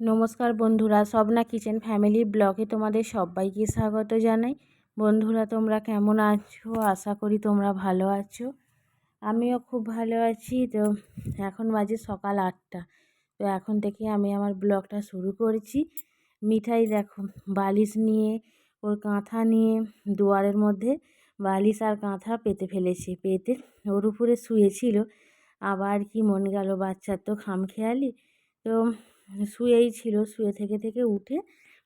নমস্কার বন্ধুরা, Swapna kitchen family ব্লগে তোমাদের সবাইকে স্বাগত জানাই। বন্ধুরা, তোমরা কেমন আছো? আশা করি তোমরা ভালো আছো। আমিও খুব ভালো আছি। তো এখন বাজে সকাল আটটা। তো এখন থেকে আমি আমার ব্লগটা শুরু করেছি। মিঠাই দেখো, বালিশ নিয়ে, ওর কাঁথা নিয়ে, দুয়ারের মধ্যে বালিশ আর কাঁথা পেতে ফেলেছে। পেতে ওর উপরে শুয়েছিল। আবার কি মন গেল, বাচ্চার তো খামখেয়ালি। তো শুয়েই ছিল, শুয়ে থেকে থেকে উঠে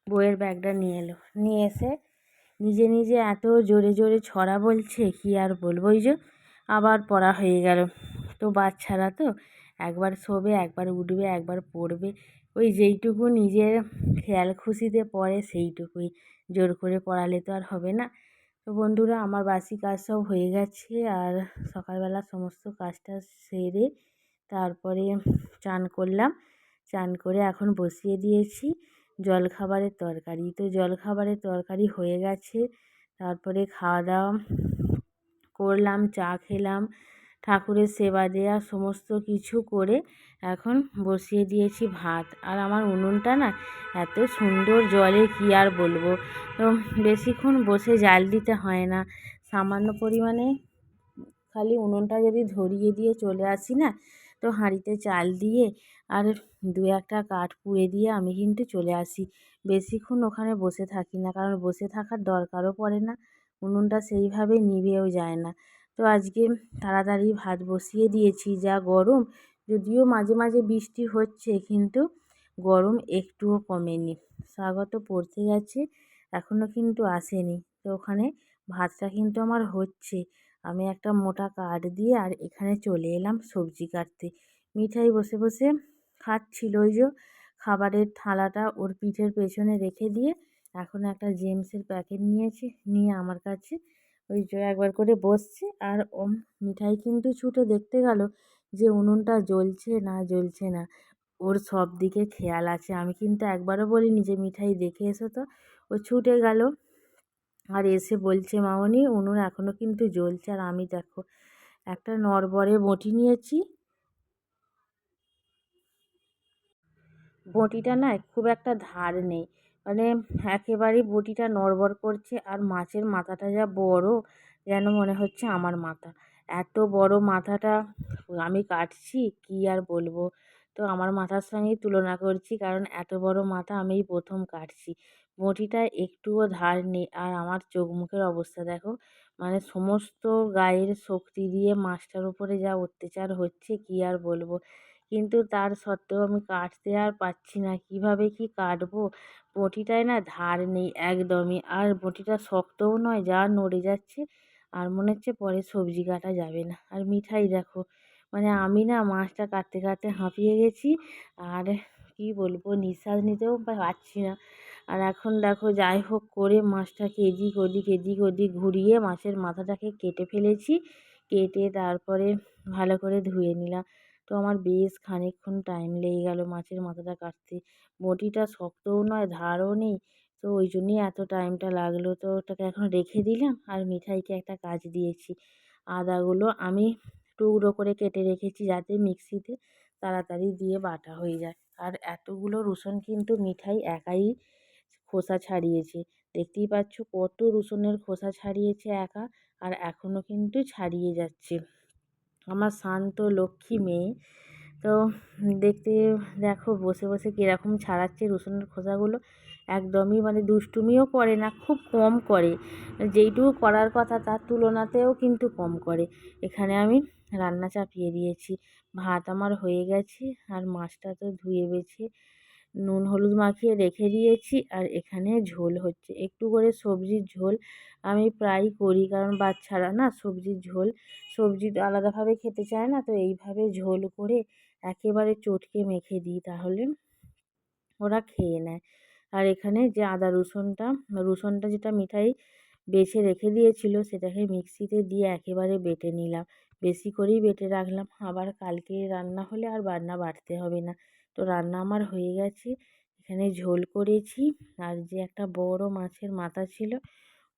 বইয়ের ব্যাগটা নিয়ে এলো। নিয়ে এসে নিজে নিজে এত জোরে জোরে ছড়া বলছে, কি আর বলব? ওই যে আবার পড়া হয়ে গেল। তো বাচ্চারা তো একবার শোবে, একবার উঠবে, একবার পড়বে। ওই যেইটুকু নিজের খেয়াল খুশিতে পড়ে সেইটুকুই। জোর করে পড়ালে তো আর হবে না। তো বন্ধুরা, আমার বাসি কাজ সব হয়ে গেছে আর সকালবেলা সমস্ত কাজটা সেরে তারপরে চান করলাম। চান করে এখন বসিয়ে দিয়েছি। জলখাবারের তরকারি, তো জলখাবারের তরকারি হয়ে গেছে। তারপরে খাওয়া দাওয়া করলাম, চা খেলাম, ঠাকুরের সেবা দেওয়া সমস্ত কিছু করে এখন বসিয়ে দিয়েছি ভাত। আর আমার উনুনটা না এত সুন্দর জলে, কী আর বলব? তো বেশিক্ষণ বসে জাল দিতে হয় না। সামান্য পরিমাণে খালি উনুনটা যদি ধরিয়ে দিয়ে চলে আসি না, তো হাঁড়িতে চাল দিয়ে আর দু একটা কাঠ পুড়ে দিয়ে আমি কিন্তু চলে আসি। বেশিক্ষণ ওখানে বসে থাকি না, কারণ বসে থাকার দরকারও পড়ে না, উনুনটা সেইভাবে নিভেও যায় না। তো আজকে তাড়াতাড়ি ভাত বসিয়ে দিয়েছি, যা গরম, যদিও মাঝে মাঝে বৃষ্টি হচ্ছে, কিন্তু গরম একটুও কমেনি। স্বাগত পড়তে গেছে এখনও কিন্তু আসেনি। তো ওখানে ভাতটা কিন্তু আমার হচ্ছে। আমি একটা মোটা কাঠ দিয়ে আর এখানে চলে এলাম সবজি কাটতে। মিঠাই বসে বসে খাচ্ছিল। ওই যে খাবারের থালাটা ওর পিঠের পেছনে রেখে দিয়ে এখন একটা জেমসের প্যাকেট নিয়েছে, নিয়ে আমার কাছে। ওই যে একবার করে বসছে আর ও মিঠাই কিন্তু ছুটে দেখতে গেল যে উনুনটা জ্বলছে না জ্বলছে না। ওর সব দিকে খেয়াল আছে। আমি কিন্তু একবারও বলিনি যে মিঠাই দেখে এসো তো। ও ছুটে গেল আর এসে বলছে, মামনি, উনুন এখনও কিন্তু জ্বলছে আর আমি দেখো, একটা নড়বড়ে বঁটি নিয়েছি। বঁটিটা না খুব একটা ধার নেই। মানে একেবারেই বঁটিটা নড়বড় করছে আর মাছের মাথাটা যা বড় যেন মনে হচ্ছে আমার মাথা। এত বড় মাথাটা আমি কাটছি, কী আর বলব? তো আমার মাথার সঙ্গেই তুলনা করছি, কারণ এত বড় মাথা আমি প্রথম কাটছি। বঁটিটা একটুও ধার নেই আর আমার চোখ মুখের অবস্থা দেখো মানে সমস্ত গায়ের শক্তি দিয়ে মাছটার উপরে যা অত্যাচার হচ্ছে, কী আর বলব? কিন্তু তার সত্ত্বেও আমি কাটতে আর পারছি না। কীভাবে কী কাটবো? বঁটিটায় না ধার নেই একদমই। আর বঁটিটা শক্তও নয়, যা নড়ে যাচ্ছে। আর মনে হচ্ছে পরে সবজি কাটা যাবে না। আর মিঠাই দেখো মানে আমি না মাছটা কাটতে কাটতে হাঁপিয়ে গেছি। আর কী বলব, নিঃশ্বাস নিতেও পারছি না। আর এখন দেখো, যাই হোক করে মাছটাকে এদিক ওদিক এদিক ওদিক ঘুরিয়ে মাছের মাথাটাকে কেটে ফেলেছি। কেটে তারপরে ভালো করে ধুয়ে নিলাম। তো আমার বেশ খানিকক্ষণ টাইম লেগে গেল মাছের মাথাটা কাটতে। বটিটা শক্তও নয়, ধারও নেই। তো ওই জন্যই এত টাইমটা লাগল। তো ওটাকে এখন রেখে দিলাম আর মিঠাইকে একটা কাজ দিয়েছি। আদাগুলো আমি টুকরো করে কেটে রেখেছি যাতে মিক্সিতে তাড়াতাড়ি দিয়ে বাটা হয়ে যায়। আর এতগুলো রসুন কিন্তু মিঠাই একাই খোসা ছাড়িয়েছে। দেখতেই পাচ্ছ কত রসুনের খোসা ছাড়িয়েছে একা আর এখনও কিন্তু ছাড়িয়ে যাচ্ছে। আমার শান্ত লক্ষ্মী মেয়ে। তো দেখতে দেখো বসে বসে কীরকম ছাড়াচ্ছে রসুনের খোসাগুলো। একদমই মানে দুষ্টুমিও করে না, খুব কম করে। যেইটুকু করার কথা তার তুলনাতেও কিন্তু কম করে। এখানে আমি রান্না চাপিয়ে দিয়েছি। ভাত আমার হয়ে গেছে আর মাছটা তো ধুয়ে বেছে নুন, হলুদ মাখিয়ে রেখে দিয়েছি আর এখানে ঝোল হচ্ছে। একটু করে সবজির ঝোল আমি প্রায়ই করি কারণ বাচ্চারা না সবজির ঝোল, সবজি আলাদাভাবে খেতে চায় না, তো এইভাবে ঝোল করে একেবারে চটকে মেখে দিই তাহলে ওরা খেয়ে নেয়। আর এখানে যে আদা রসুনটা রসুনটা যেটা মিঠাই বেছে রেখে দিয়েছিল সেটাকে মিক্সিতে দিয়ে একেবারে বেটে নিলাম। বেশি করেই বেটে রাখলাম। আবার কালকে রান্না হলে আর রান্না বাড়তে হবে না। তো রান্না আমার হয়ে গেছে। এখানে ঝোল করেছি আর যে একটা বড় মাছের মাথা ছিল,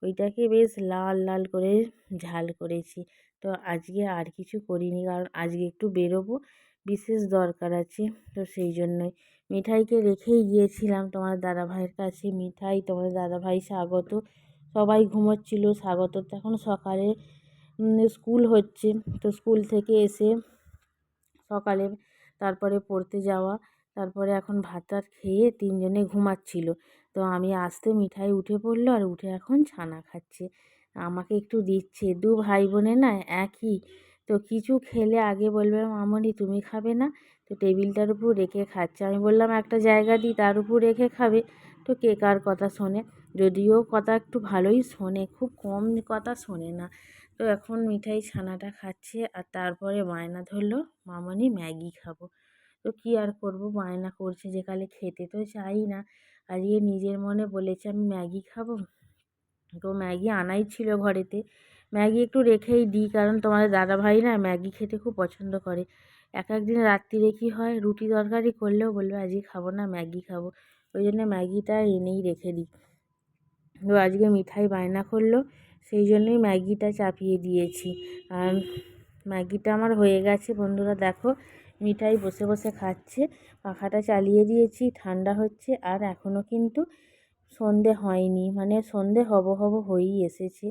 ওইটাকে বেশ লাল লাল করে ঝাল করেছি। তো আজকে আর কিছু করিনি কারণ আজকে একটু বেরোবো, বিশেষ দরকার আছে। তো সেই জন্যই মিঠাইকে রেখেই গিয়েছিলাম তোমার দাদা ভাইয়ের কাছে। মিঠাই তোমার দাদা ভাই স্বাগত। সবাই ঘুমোচ্ছিল, স্বাগত। তো এখন সকালে স্কুল হচ্ছে। তো স্কুল থেকে এসে সকালে তারপরে পড়তে যাওয়া, তারপরে এখন ভাত টাত খেয়ে তিনজনে ঘুমাচ্ছিল। তো আমি আসতে মিঠাই উঠে পড়ল আর উঠে এখন ছানা খাচ্ছে। আমাকে একটু দিচ্ছে, দু ভাই বোনে না একই। তো কিছু খেলে আগে বলবে, মামনি তুমি খাবে না? তো টেবিলটার উপর রেখে খাচ্ছে। আমি বললাম, একটা জায়গা দিই তার উপর রেখে খাবে। তো কে কার কথা শোনে, যদিও কথা একটু ভালোই শোনে, খুব কম কথা শোনে না। তো এখন মিঠাই ছানাটা খাচ্ছে আর তারপরে বায়না ধরলো, মামনি ম্যাগি খাব। তো কী আর করব, বায়না করছে যে কালে খেতে তো চাই না। আজকে নিজের মনে বলেছে, আমি ম্যাগি খাব? তো ম্যাগি আনাই ছিল ঘরেতে। ম্যাগি একটু রেখেই দিই, কারণ তোমাদের দাদাভাই না ম্যাগি খেতে খুব পছন্দ করে। এক এক দিন রাত্রিরে কী হয়, রুটি তরকারি করলেও বলবে, আজকে খাব না, ম্যাগি খাব। ওই জন্য ম্যাগিটা এনেই রেখে দিই। তো আজকে মিঠাই বায়না করল, সেই জন্যই ম্যাগিটা চাপিয়ে দিয়েছি। আর ম্যাগিটা আমার হয়ে গেছে বন্ধুরা, দেখো মিঠাই বসে বসে খাচ্ছে। পাখাটা চালিয়ে দিয়েছি, ঠান্ডা হচ্ছে, আর এখনও কিন্তু সন্ধে হয়নি মানে সন্ধে হব হব হয়েই এসেছে।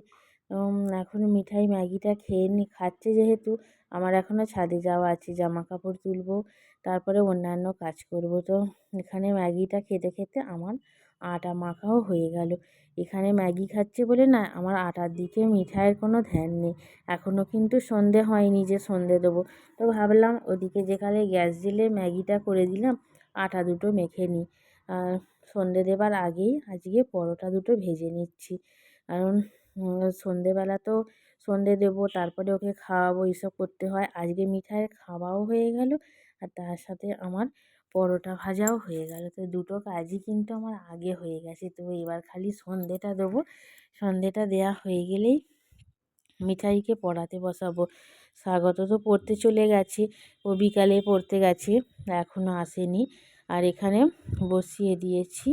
এখন মিঠাই ম্যাগিটা খেয়ে নি, খাচ্ছে যেহেতু, আমার এখনও ছাদে যাওয়া আছে জামা কাপড় তুলবো, তারপরে অন্যান্য কাজ করব। তো এখানে ম্যাগিটা খেতে খেতে আমার আটা মাখাও হয়ে গেল। এখানে ম্যাগি খাচ্ছে বলে না, আমার আটার দিকে মিঠাইয়ের কোনো ধ্যান নেই। এখনও কিন্তু সন্ধে হয়নি যে সন্ধে দেবো। তো ভাবলাম ওদিকে যেখানে গ্যাস জেলে ম্যাগিটা করে দিলাম, আটা দুটো মেখে নিই। আর সন্ধে দেবার আগেই আজকে পরোটা দুটো ভেজে নিচ্ছি। কারণ সন্ধেবেলা তো সন্ধে দেবো, তারপরে ওকে খাওয়াবো, এইসব করতে হয়। আজকে মিঠাইয়ের খাওয়াও হয়ে গেল আর তার সাথে আমার পরোটা ভাজাও হয়ে গেল। তো দুটো কাজই কিন্তু আমার আগে হয়ে গেছে। তো এবার খালি সন্ধেটা দেবো। সন্ধেটা দেওয়া হয়ে গেলেই মিঠাইকে পড়াতে বসাবো। স্বাগত তো পড়তে চলে গেছে, ও বিকালে পড়তে গেছে এখনও আসেনি। আর এখানে বসিয়ে দিয়েছি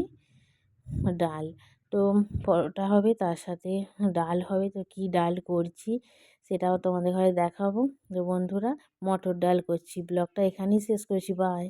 ডাল। তো পরোটা হবে, তার সাথে ডাল হবে। তো কী ডাল করছি সেটাও তোমাদের ঘরে দেখাবো। তো বন্ধুরা, মটর ডাল করছি। ব্লগটা এখানেই শেষ করছি। বাই